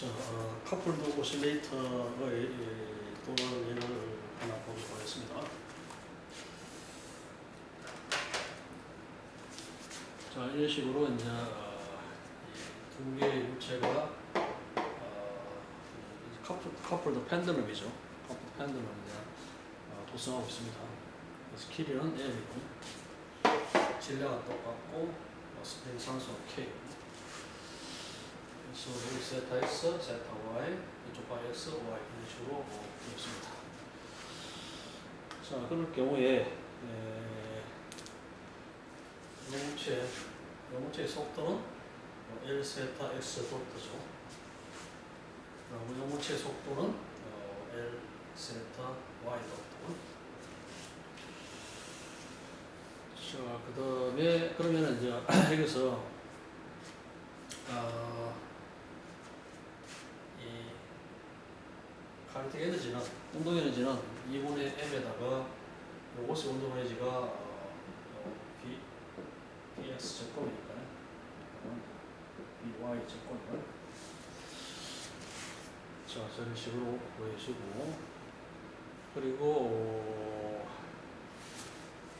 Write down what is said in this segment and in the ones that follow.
자, 어, 카플드 오실레이터의 도난 예를 하나 보도록 하겠습니다. 자, 이런 식으로 이제 어, 이두 개의 물체가 어, 이 카플, 카플드 펜들럼이죠. 카플드 펜들럼 이제 어, 도성하고 있습니다. 그래서 길이는 L이고 질량은 똑같고 어, 스프링 상수는 K. 여기 세타 x, 세타 y, 이쪽 바 x, y 이런 식으로 뭐 되었습니다. 자, 그럴 경우에 에, 영무체, 영무체의 속도는 어, L 세타 x 도트죠. 그리고 영무체의 속도는 어, L 세타 y 도트. 자, 그 다음에 그러면은 이제 여기서 어, 카이팅 에너지는 운동 에너지는 2분의 m에다가 요것의 운동 에너지가 어, 어, b bx 제곱이니까요. 어, by 제곱이니까. 자, 저런 식으로 보여주고 그리고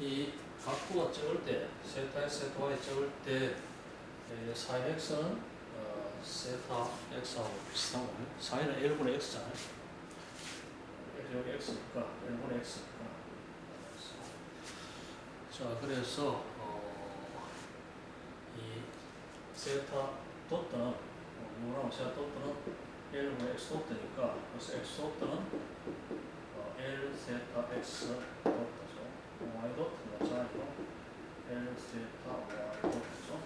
이 각도가 적을 때 세타 x, 세타 y 적을 때 에, sin x는 어, 세타 x하고 비슷한 거예요. sin은 1분의 x잖아요. 여기 x니까 1분의 x니까. 자, 그래서 어, 이 세타 도트는 어, 이거랑 세타 도트는 1분의 x 도트니까 그래서 x 도트는 어, 1 세타 x 도트죠. y 도트는 마찬가지로 1 세타 y 도트죠.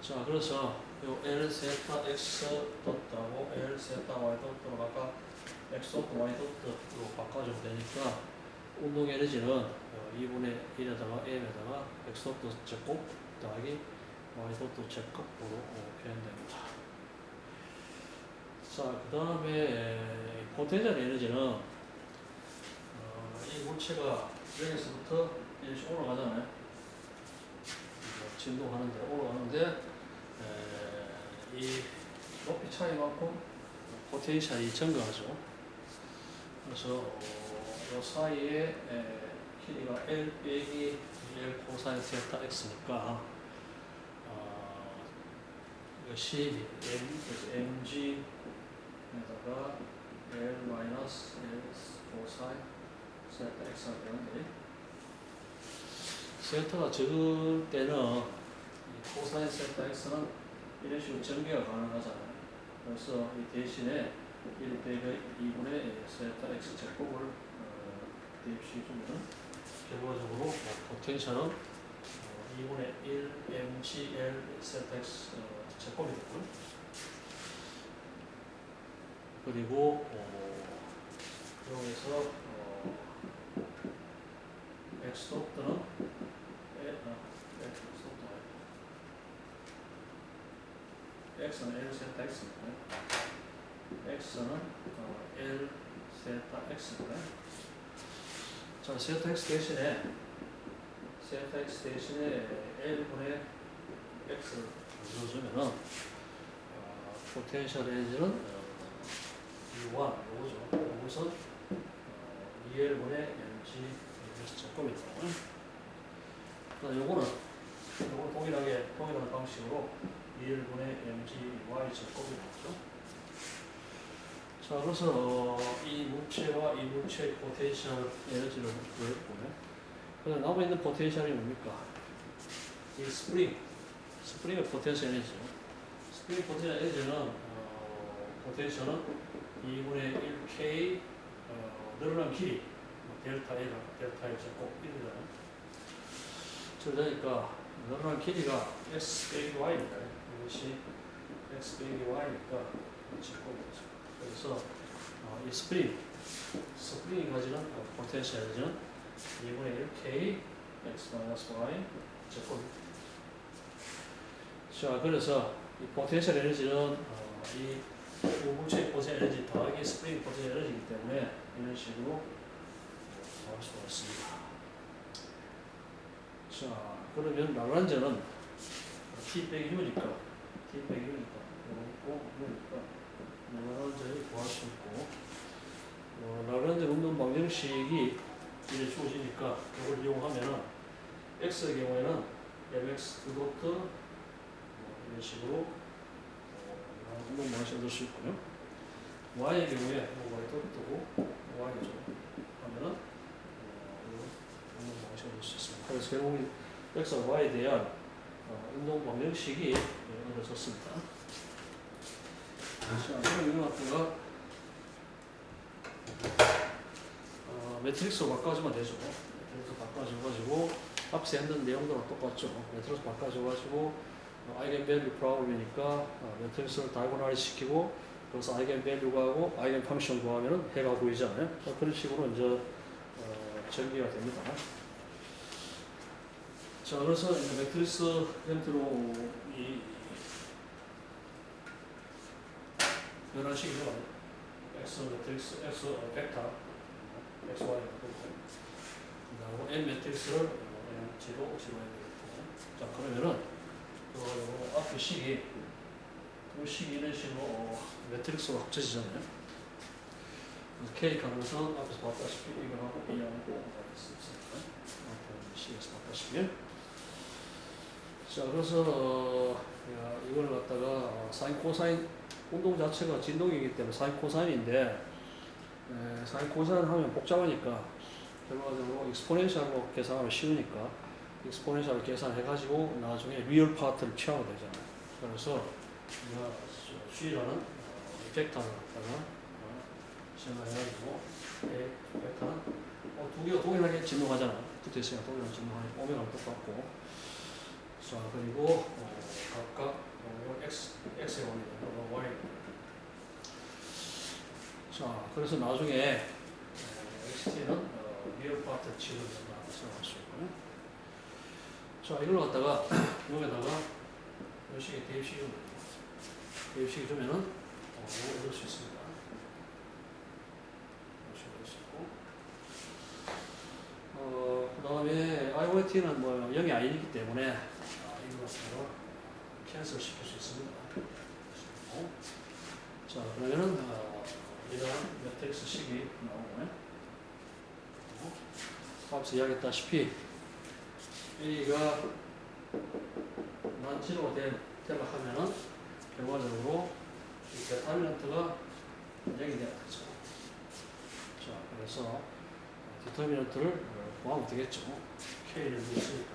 자, 그래서 요 L 세타 X 도트하고 L 세타 Y 도트로 각각 X 도트, Y 도트로 바꿔주면 되니까 운동 에너지는 어, 2분의 1에다가 M에다가 도트 제곱 더하기 Y 도트 제곱으로 어, 표현됩니다. 자, 그 다음에 포텐셜 에너지는 어, 이 물체가 여기서부터 이렇게 올라가잖아요. 진동하는데 올라가는데 에, 이 높이 차이만큼 포텐셜이 증가하죠. 그래서 어, 이 사이에 에, 길이가 L 빼기 L 코사인 세타 X니까 어, 이것이 M, MG에다가 L 마이너스 L 코사인 세타 X가 되는데 세타가 적을 때는 이 코사인 세타 x는 이런 식으로 전개가 가능하잖아요. 그래서 이 대신에 1 빼기 2분의 세타 x 제곱을 어, 대입시켜주면 결과적으로 어, 포텐셜은 어, 2분의 1 mgl 세타 x 어, 제곱이 되고요. 그리고 어, 여기서 어, x 에, 아, x x는 L 세타 x니까요. X는 어, L 세타 x니까요. 자, 세타 x 대신에 세타 x 대신에 L분의 x를 넣어주면은 어, 포텐셜 에너지는 어, U1 요거죠. 요것은 어, 2L분의 mg 제곱이 나와요. 자, 요거는 요거 동일하게 동일한 방식으로 2L분의 mgy 제곱이 나오죠. 자, 그래서 어, 이 물체와 이 물체의 포텐셜 에너지를 구해보면 그래서 남아 있는 포텐셜이 뭡니까? 이 스프링, 스프링의 포텐셜 에너지죠. 스프링 포텐셜 에너지는 어, 포텐셜은 2분의 1k 어, 늘어난 길이 뭐 델타 L, 델타 L 제곱 이러잖아요. 그러니까 늘어난 길이가 s 빼기 y니까 이것이 x 빼기 y니까 제곱이죠. 그래서 어, 이 스프링, 스프링이 가지는 어, 포텐셜 에너지는 2분의 1k x 마이너스 y 제곱입니다. 자, 그래서 이 포텐셜 에너지는 어, 이 물체의 포텐셜 에너지 더하기 스프링 포텐셜 에너지이기 때문에 이런 식으로 구할 수가 있습니다. 자, 그러면 라그란저는 t 빼기 u니까 t 빼기 1이니까 요거 그러니까 라그란지 구할 수 있고 어, 라그란지 운동 방정식이 이제 주어지니까 이걸 이용하면은 x의 경우에는 mx 두 도트 뭐 이런 식으로 어, 운동 방식 얻을 수 있고요. y의 경우에 뭐 y 도트고 y죠. 하면은 어, 운동 방식 얻을 수 있습니다. 그래서 결국 x와 y에 대한 어, 운동 방정식이 예, 얻어졌습니다. 갖다가 어, 매트릭스로 바꿔주면 되죠. 매트릭스 바꿔줘가지고 앞서 했던 내용도랑 똑같죠. 매트릭스 바꿔줘가지고 어, 아이겐 밸류 프로블이니까 어, 매트릭스를 다이고널 시키고 그래서 아이겐 밸류 구하고 아이겐 펑션 구하면은 해가 보이잖아요. 자, 그런 식으로 이제 어, 전개가 됩니다. 자, 그래서 매트릭스 형태로 이 변환식이죠. x 매트릭스, x 어, 벡터, x, y 그리고 n 매트릭스를 그냥 제로 지워야 되겠고. 자, 그러면은 그 앞에 식이 두 식이 이런 식으로 어, 매트릭스로 합쳐지잖아요. k 가능성 앞에서 봤다시피 이거하고 수 있습니다. 앞에 식에서 봤다시피. 자, 그래서 어, 야, 이걸 갖다가 어, 사인 코사인 운동 자체가 진동이기 때문에 사인 코사인인데 에, 사인 코사인 하면 복잡하니까 결과적으로 익스포넨셜로 계산하면 쉬우니까 익스포넨셜 계산해가지고 나중에 리얼 파트를 취하면 되잖아요. 그래서 우리가 어, 벡터를 갖다가 어, 생각해가지고 A 벡터는 어, 두 개가 동일하게 진동하잖아. 붙어 있으니까 동일하게 진동하니까 오메가는 똑같고 자 그리고 어, 각각 어, x x의 원이다. 어, y. 자 그래서 나중에 어, xt는 어, 리얼 파트 치료를 생각할 수 있고요. 자 이걸 갖다가 여기다가 이 식의 대입식이 대입식이 주면은 어, 이거 얻을 수 있습니다. 이런. 어, 그 다음에 IoT는 뭐 0이 아니기 때문에 갖다가 캔슬 시킬 수 있습니다. 자, 그러면은 어, 이런 매트릭스 식이 나오고요. 앞서 이야기했다시피 A가 난지로가 된 되려 하면은 결과적으로 이 데터미넌트가 0이 돼야 되죠. 자, 그래서 디터미넌트를 구하면 되겠죠. K를 있으니까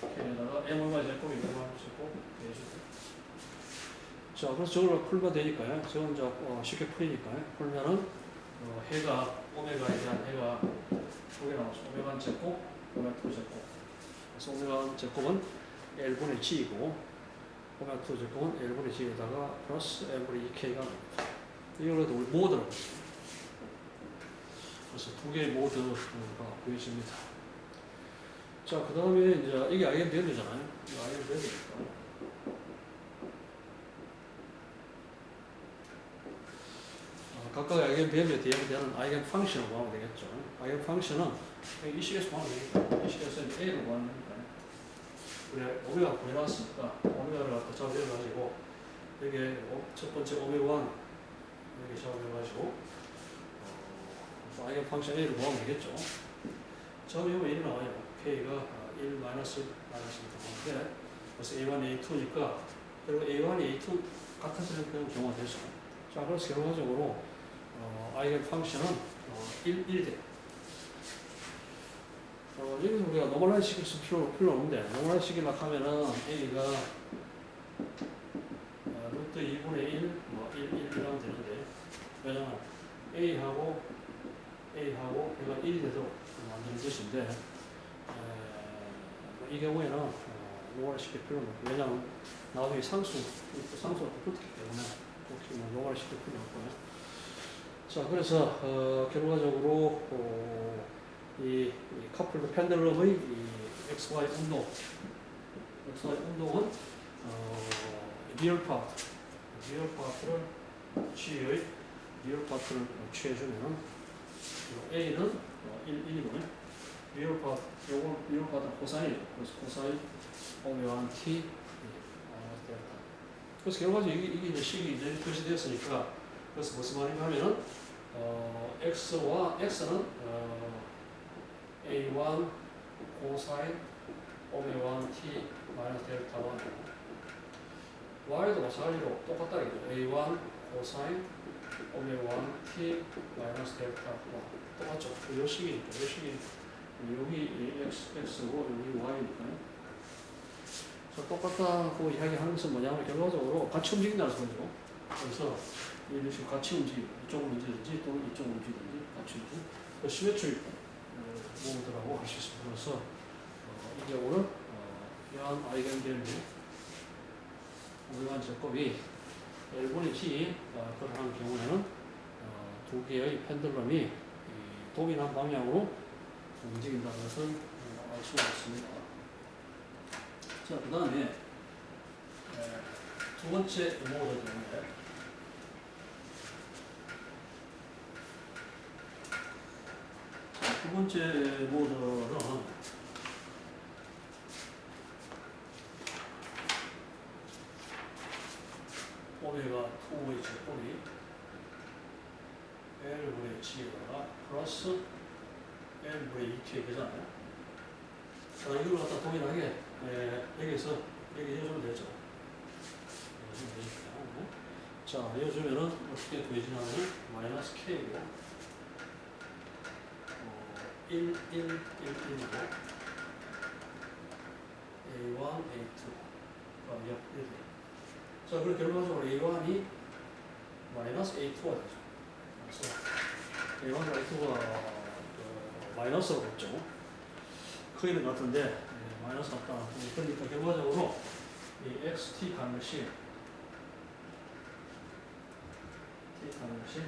K에다가 M 얼마 제곱, 이 얼마 제곱 해주고. 자, 그래서 저걸 풀면 되니까요. 저건 이제 어, 쉽게 풀리니까요. 풀면은 어, 해가 오메가에 대한 해가 두개 나오죠. 오메가 제곱, 오메가 2 제곱. 그래서 오메가 제곱은 L분의 G이고 오메가 2 제곱은 L분의 G에다가 플러스 M분의 2K가 나옵니다. 이걸 우리 모드라고. 그래서 두 개의 모드가 보여집니다. 자, 그 다음에 이제 이게 아이겐 밸류니까. 어, 각각 아이겐 밸류에 대한 아이겐 펑션을 구하면 되겠죠. 아이겐 펑션은 이 식에서 구하면 되니까 이 식에서 A를 구하는 거니까 그래 오메가 구해놨으니까 오메가를 갖다 잡아가지고 여기에 오- 첫 번째 오메가 1 여기 잡아가지고 어, 아이겐 펑션 A를 구하면 되겠죠. 보면 1이 나와요. K가 1 마이너스 마이너스 나오는데 그래서 A1, A2니까 그리고 A1, A2 같아지는 그런 경우가 되죠. 자, 그래서 결과적으로 어, 아이겐 펑션은 어, 1, 1이 돼요. 어, 여기서 우리가 노멀라이즈 시킬 수 필요, 필요 없는데 노멀라이즈 시키려고 하면은 A가 어, 루트 2분의 1, 뭐 1, 1, 1 하면 되는데 왜냐면 A하고 A하고 얘가 1이 되도록 만드는 뭐 이 경우에는 어, 노멀 시킬 필요는 없고 왜냐면 나중에 상수, 상수가 또 붙기 때문에 혹시 뭐 노멀 시킬 필요 없고요. 자, 그래서 어, 결과적으로 어, 이, 이 커플드 펜들럼의 이 XY 운동, XY 운동은 어, 리얼 파트, 리얼 파트를 G의 리얼 파트를 취해주면 A는 어, 1, 1이고요. 리얼 파트, 요거 리얼 파트 코사인이에요. 그래서 코사인 1 T 그래서 결과적으로 이게, 이게 이제 식이 이제 표시되었으니까 그래서 무슨 말인가 하면은 어, x와 x는 어, a1 코사인 오메가1 t 마이너스 델타 1 y도 마찬가지로 똑같다 이거죠. a1 코사인 오메가1 t 마이너스 델타 1 똑같죠. 이 식이니까 이 식이 여기 x, x고 여기 y니까요. 똑같다고 이야기하는 것은 뭐냐면 결과적으로 같이 움직인다는 소리죠. 그래서 이런 식으로 같이 움직이고 이쪽으로 움직이든지 또는 이쪽으로 움직이든지 같이 움직이고 그 시메트리 모드라고 할 수 있습니다. 그래서 어, 이 경우는 어, 이러한 아이겐밸류 오메가 제곱이 L분의 G 어, 그러한 경우에는 어, 두 개의 펜들럼이 이 동일한 방향으로 움직인다는 것을 어, 알 수가 있습니다. 자, 그 다음에 두 번째 모드 경우에 두 번째 모드는 오메가 2의 제곱이 L분의 G가 플러스 L분의 2t 되잖아요. 자, 이걸 갖다 동일하게 에, 여기서 여기 이어주면 되죠. 자, 이어주면은 어떻게 되지냐면 마이너스 K고 어, 1, 1, 1, 1이고 A1, A2가 옆 1. 자, 그리고 결과적으로 A1이 마이너스 A2가 되죠. 그래서 A1, A2가 그, 마이너스로 됐죠. 크기는 같은데 예, 마이너스 같다. 그러니까 결과적으로 이 xt 것이 t 가는 것이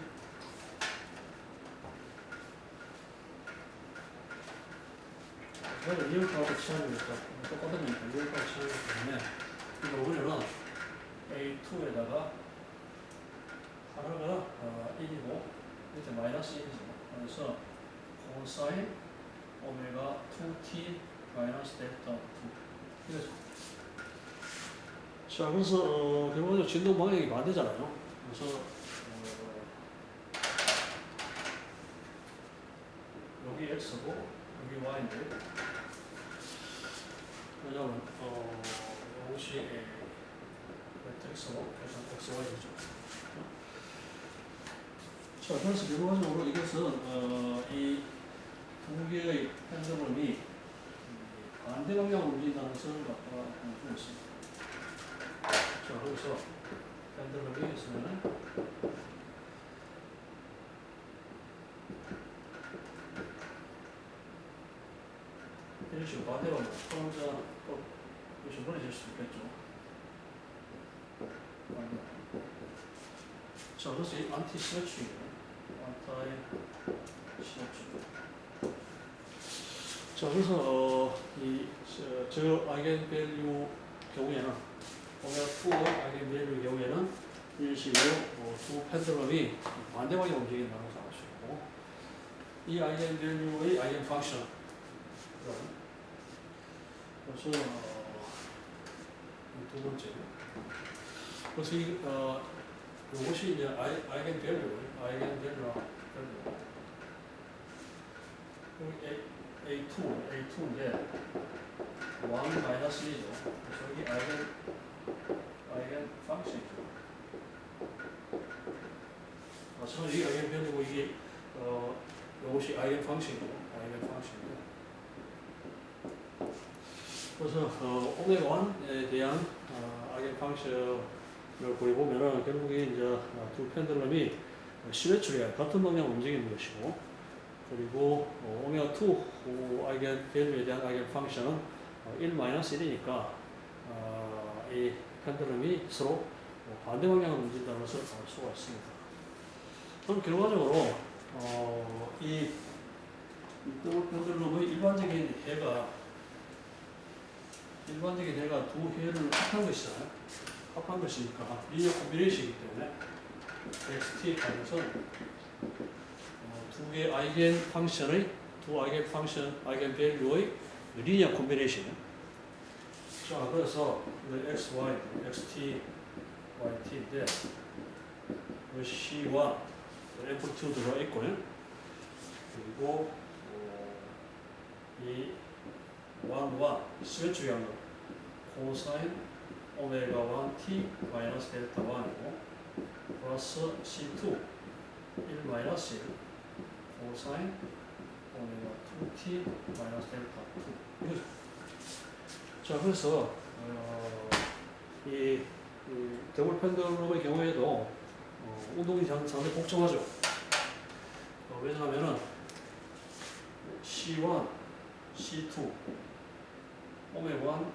이거는 이용가로 취하니까 똑같으니까 이용가로 취하기 때문에 이거 보면은 A2에다가 하나가 어, 1이고 밑에 마이너스 1이죠. 그래서 코사인 오메가 2t 마이너스 델타 2 이거죠. 자, 그래서 어, 결과적으로 진동 방향이 반대잖아요. 그래서 어, 여기 x고 여기 y인데 왜냐면 어, 이것이 x고 그래서 x y죠. 자, 그래서 결과적으로 이것은 어, 이 두 개의 펜더럼이 반대 방향으로 움직인다는 것을 갖다가 있습니다. 자, 그래서 펜더럼이 있으면은 이런 식으로 반대 방향, 혼자 또 이렇게 보내질 수 있겠죠. 자, 그래서 이 안티 시메트리예요. 안타의 시메트리. 자, 그래서 어, 이, 저, 저 아이겐밸류 경우에는 오메가 2 아이겐밸류 경우에는 식으로 어, 두 펜들럼이 반대 방향 움직인다고 생각할 수 있고 이 아이겐밸류의 아이겐 펑션 그래서 어, 이두 번째. 그래서 이 어, 이것이 이제 아이, 아이겐밸류 아이겐밸류라 A, A2, A2인데 1 마이너스 1이죠. 그래서 여기 아이겐 아이겐 펑션이죠. 마찬가지 이 아이겐 밸류고 이게 어 이것이 아이겐 펑션이죠. 아이겐 펑션인데. 그래서 어 오메가 1에 대한 어, 아이겐 펑션을 거기 보면은 결국에 이제 어, 두 펜들럼이 시메트리가 같은 방향 움직이는 것이고 그리고 어, 오메가 2 아이겐 밸류에 대한 아이겐 펑션은 어, 1 마이너스 1이니까 어, 이 펜들럼이 서로 어, 반대 방향으로 움직인다는 것을 알 수가 있습니다. 그럼 결과적으로 어, 이 더블 펜들럼의 일반적인 해가 일반적인 해가 두 해를 합한 것이잖아요. 합한 것이니까 리니어 콤비네이션이기 때문에 xt 어, 두 개의 아이겐 펑션의 두 아이겐 펑션 아이겐 밸류의 리니어 콤비네이션. 자, 그래서 그 x, y, xt yt인데 그 C1 앰플리튜드 들어가 있고요. 그리고 어, 이 1, 1 스웨치 양은 코사인 오메가 1t 마이너스 델타 1이고 플러스 C2 1 마이너스 1 코사인 오메가 2t 마이너스 델타 2 이거죠. 자 그래서 어, 이, 이 더블 펜들럼의 경우에도 어, 운동이 상- 상당히 복잡하죠. 어, 왜냐하면은 C1, C2, 오메가 1,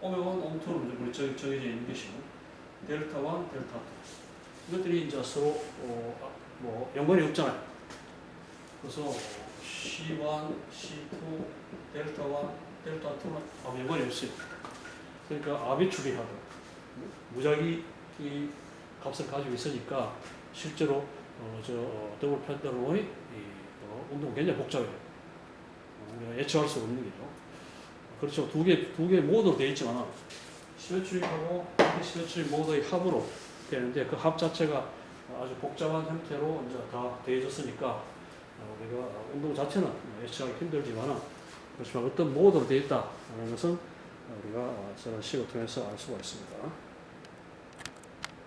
오메가 1, 옴2는 우리 정- 정해져 있는 것이고 델타 1, 델타 2 이것들이 이제 서로 어, 아, 뭐 연관이 없잖아요. 그래서 C1, C2, 델타 1, 델타 2는 아무 연관이 없어요. 그러니까 아비추리하다. 무작위 이 값을 가지고 있으니까 실제로 어, 저 어, 더블 펜더로의 이 어, 운동 굉장히 복잡해요. 어, 우리가 예측할 수 없는 거죠. 그렇죠. 두 개, 두 개 모드로 되어 있지만 시메트릭하고 시메트릭 모드의 합으로 되는데 그 합 자체가 아주 복잡한 형태로 이제 다 되어졌으니까 어, 우리가 운동 자체는 예측하기 힘들지만 그렇지만 어떤 모드로 되어 있다는 것은 우리가 저런 식을 통해서 알 수가 있습니다.